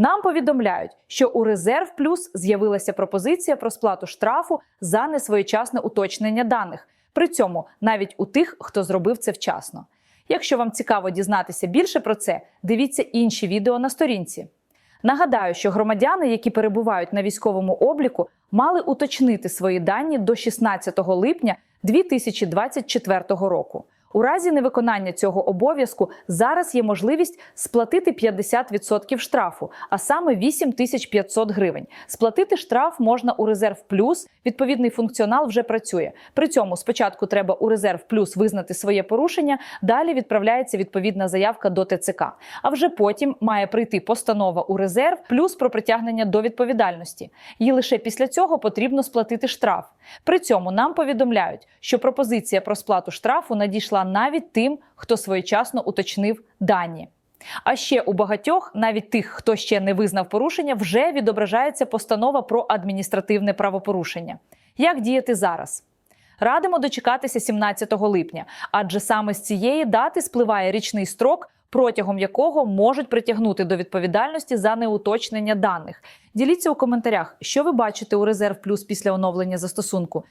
Нам повідомляють, що у резерв плюс з'явилася пропозиція про сплату штрафу за несвоєчасне уточнення даних. При цьому навіть у тих, хто зробив це вчасно. Якщо вам цікаво дізнатися більше про це, дивіться інші відео на сторінці. Нагадаю, що громадяни, які перебувають на військовому обліку, мали уточнити свої дані до 16 липня 2024 року. У разі невиконання цього обов'язку зараз є можливість сплатити 50% штрафу, а саме 8500 гривень. Сплатити штраф можна у резерв плюс. Відповідний функціонал вже працює. При цьому спочатку треба у резерв плюс визнати своє порушення. Далі відправляється відповідна заявка до ТЦК. А вже потім має прийти постанова у резерв плюс про притягнення до відповідальності. І лише після цього потрібно сплатити штраф. При цьому нам повідомляють, що пропозиція про сплату штрафу надійшла навіть тим, хто своєчасно уточнив дані. А ще у багатьох, навіть тих, хто ще не визнав порушення, вже відображається постанова про адміністративне правопорушення. Як діяти зараз? Радимо дочекатися 17 липня, адже саме з цієї дати спливає річний строк, протягом якого можуть притягнути до відповідальності за неуточнення даних. Діліться у коментарях, що ви бачите у резерв плюс після оновлення застосунку.